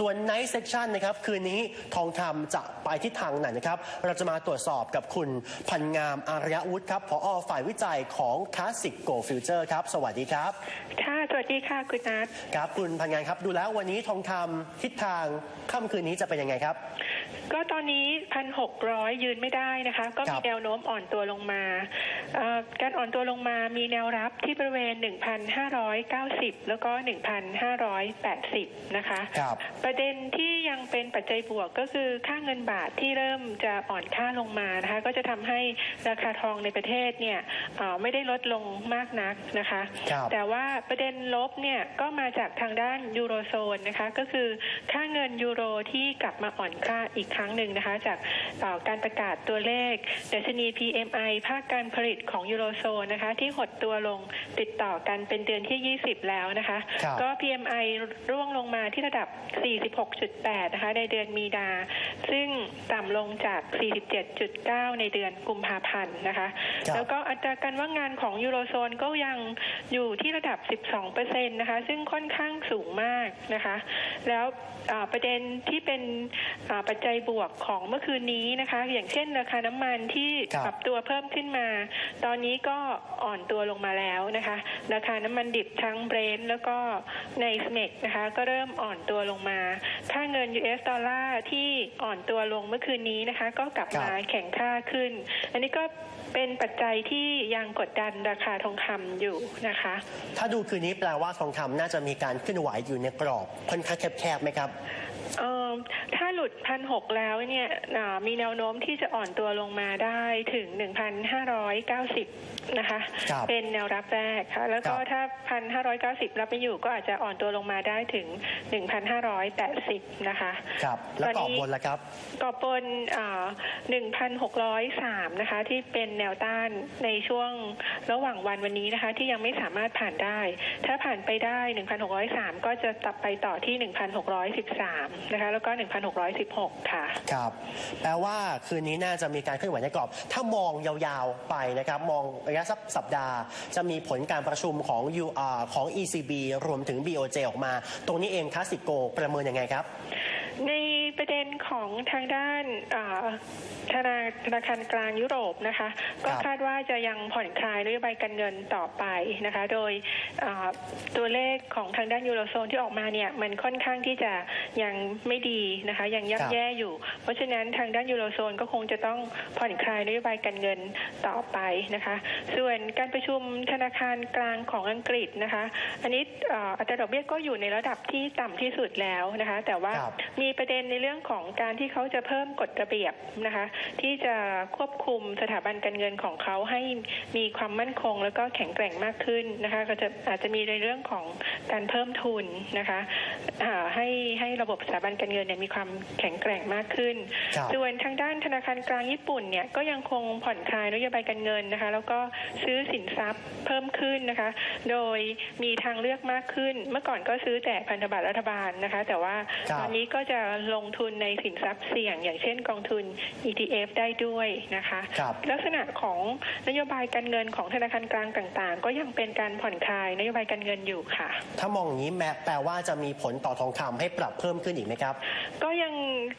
ส่วน Night Section นะครับ คืนนี้ทองคำจะไปทิศทางไหนนะครับ เราจะมาตรวจสอบกับคุณพันงามอารยวุฒิครับผอฝ่ายวิจัยของ Classic Go Future ครับ สวัสดีครับ ค่ะ สวัสดีค่ะ คุณนัทครับ คุณพันงามครับ ดูแล้ววันนี้ทองคำทิศทางค่ำคืนนี้จะเป็นยังไงครับก็ตอนนี้พันหกร้อยยืนไม่ได้นะคะ ก็ครัมีบแนวโน้มอ่อนตัวลงมาเอ่อการอ่อนตัวลงมามีแนวรับที่บริเวณ 1,590 แล้วก็ 1,580 นะคะครับประเด็นที่ ยังเป็นปัจจัยบวกก็คือค่าเงินบาทที่เริ่มจะอ่อนค่าลงมานะคะก็จะทำให้ราคาทองในประเทศเนี่ยเอ่อไม่ได้ลดลงมากนักนะคะครับแต่ว่าประเด็นลบเนี่ยก็มาจากทางด้านยูโรโซนนะคะก็คือค่าเงินยูโรที่กลับมาอ่อนค่าอีกครั้งหนึ่งนะคะจากเอ่อการประกาศตัวเลขดัชนี PMI ภาคการผลิตของยูโรโซนนะคะที่หดตัวลงติดต่อกันเป็นเดือนที่ 20 แล้วนะคะครับก็ PMI ร่วงลงมาที่ระดับ 46.8นะคะ ในเดือนมีนา ซึ่งต่ำลงจาก 47.9 ในเดือนกุมภาพันธ์นะคะครับแล้วก็อัตราการว่างงานของยูโรโซนก็ยังอยู่ที่ระดับ 12%นะคะ ซึ่งค่อนข้างสูงมากนะคะ แล้วอ่าประเด็นที่เป็นอ่าปัจจัยบวกของเมื่อคืนนี้นะคะ อย่างเช่นราคาน้ำมันที่ครับปรับตัวเพิ่มขึ้นมา ตอนนี้ก็อ่อนตัวลงมาแล้วนะคะ ราคาน้ำมันดิบทั้งเบรนท์แล้วก็ในสเมกนะคะ ก็เริ่มอ่อนตัวลงมาค่าเงิน US ดอลลาร์ที่อ่อนตัวลงเมื่อคืนนี้นะคะ ก็กลับครับมาแข็งค่าขึ้น อันนี้ก็เป็นปัจจัยที่ยังกดดันราคาทองคำอยู่นะคะ ถ้าดูคืนนี้แปลว่าทองคำน่าจะมีการขึ้นไหวอยู่ในกรอบค่อนข้างแคบๆไหมครับ เอ่อถ้าหลุดพันหกแล้วเนี่ยอ่ามีแนวโน้มที่จะอ่อนตัวลงมาได้ถึง 1,590 นะคะครับเป็นแนวรับแรกค่ะ แล้วก็ครับถ้า 1,590 รับไม่อยู่ก็อาจจะอ่อนตัวลงมาได้ถึง 1,580 นะคะครับแล้วกรอบตอนนี้บนละครับกรอบบนอ่า1,603 นะคะ ที่เป็นแนวต้านในช่วงระหว่างวันวันนี้นะคะ ที่ยังไม่สามารถผ่านได้ ถ้าผ่านไปได้ 1,603 ก็จะตับไปต่อที่ 1,613นะคะแล้วก็ 1,616 ค่ะ ครับ แปลว่าคืนนี้น่าจะมีการเคลื่อนไหวในกรอบ ถ้ามองยาวๆไปนะครับ มองระยะสักสัปดาห์ จะมีผลการประชุมของ UR ของ ECB รวมถึง BOJ ออกมา ตรงนี้เองคลาสสิโกประเมินยังไงครับ ในประเด็นของทางด้านอ่าธนาธนาคารกลางยุโรปนะคะ ก็ครับคาดว่าจะยังผ่อนคลายนโยบายการเงินต่อไปนะคะ โดยอ่าตัวเลขของทางด้านยูโรโซนที่ออกมาเนี่ยมันค่อนข้างที่จะยังไม่ดีนะคะ ยังครับย่ำแย่อยู่ เพราะฉะนั้นทางด้านยูโรโซนก็คงจะต้องผ่อนคลายนโยบายการเงินต่อไปนะคะ ส่วนการประชุมธนาคารกลางของอังกฤษนะคะ อันนี้อ่าอัตราดอกเบี้ยก็อยู่ในระดับที่ต่ำที่สุดแล้วนะคะ แต่ว่าครับมีประเด็นในเรื่องของการที่เขาจะเพิ่มกฎระเบียบนะคะ ที่จะควบคุมสถาบันการเงินของเขาให้มีความมั่นคง แล้วก็แข็งแกร่งมากขึ้นนะคะ ก็จะอาจจะมีในเรื่องของการเพิ่มทุนนะคะ ให้ให้ระบบสถาบันการเงินเนี่ยมีความแข็งแกร่งมากขึ้นครับส่วนทางด้านธนาคารกลางญี่ปุ่นเนี่ยก็ยังคงผ่อนคลายนโยบายการเงินนะคะ แล้วก็ซื้อสินทรัพย์เพิ่มขึ้นนะคะ โดยมีทางเลือกมากขึ้น เมื่อก่อนก็ซื้อแต่พันธบัตรรัฐบาลนะคะ แต่ว่าครับตอนนี้ก็จะลงทุนในสินทรัพย์เสี่ยง อย่างเช่นกองทุน ETF ได้ด้วยนะคะครับลักษณะของนโยบายการเงินของธนาคารกลางต่าง ๆ ก็ยังเป็นการผ่อนคลายนโยบายการเงินอยู่ค่ะ ถ้ามองอย่างนี้แม้แปลว่าจะมีผลต่อทองคำให้ปรับเพิ่มขึ้นอีกไหมครับ ก็ยัง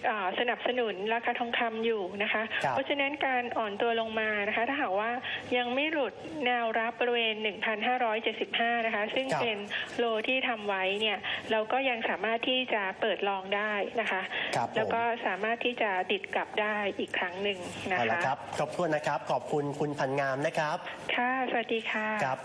อ่าสนับสนุนราคาทองคำอยู่นะคะครับเพราะฉะนั้นการอ่อนตัวลงมานะคะ ถ้าหากว่ายังไม่หลุดแนวรับบริเวณ 1,575 นะคะ ซึ่งครับเป็นโลที่ทำไว้เนี่ยเราก็ยังสามารถที่จะเปิดลองได้นะคะครับผมแล้วก็สามารถที่จะติดกลับได้อีกครั้งหนึ่งนะเอาละคะครับขอบคุณนะครับ ขอบคุณคุณพันงามนะครับ ค่ะ สวัสดีค่ะครับ